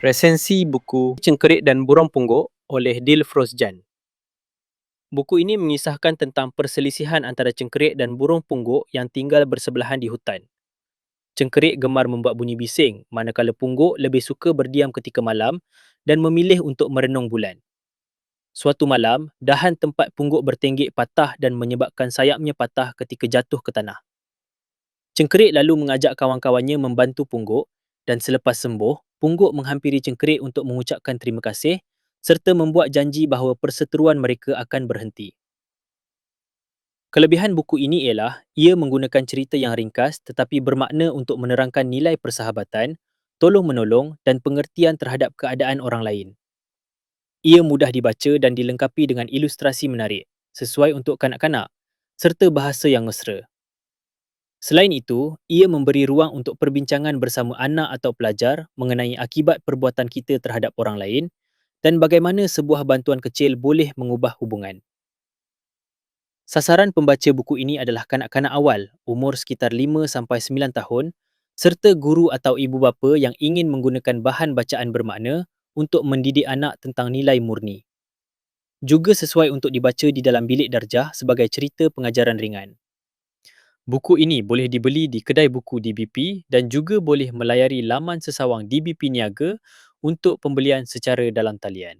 Resensi buku Cengkerik dan Burung Pungguk oleh Dil Frozjan. Buku ini mengisahkan tentang perselisihan antara cengkerik dan burung pungguk yang tinggal bersebelahan di hutan. Cengkerik gemar membuat bunyi bising, manakala pungguk lebih suka berdiam ketika malam dan memilih untuk merenung bulan. Suatu malam, dahan tempat pungguk bertenggek patah dan menyebabkan sayapnya patah ketika jatuh ke tanah. Cengkerik lalu mengajak kawan-kawannya membantu pungguk dan selepas sembuh, pungguk menghampiri cengkerik untuk mengucapkan terima kasih serta membuat janji bahawa perseteruan mereka akan berhenti. Kelebihan buku ini ialah ia menggunakan cerita yang ringkas tetapi bermakna untuk menerangkan nilai persahabatan, tolong-menolong dan pengertian terhadap keadaan orang lain. Ia mudah dibaca dan dilengkapi dengan ilustrasi menarik, sesuai untuk kanak-kanak serta bahasa yang mesra. Selain itu, ia memberi ruang untuk perbincangan bersama anak atau pelajar mengenai akibat perbuatan kita terhadap orang lain dan bagaimana sebuah bantuan kecil boleh mengubah hubungan. Sasaran pembaca buku ini adalah kanak-kanak awal umur sekitar 5 sampai 9 tahun serta guru atau ibu bapa yang ingin menggunakan bahan bacaan bermakna untuk mendidik anak tentang nilai murni. Juga sesuai untuk dibaca di dalam bilik darjah sebagai cerita pengajaran ringan. Buku ini boleh dibeli di kedai buku DBP dan juga boleh melayari laman sesawang DBP Niaga untuk pembelian secara dalam talian.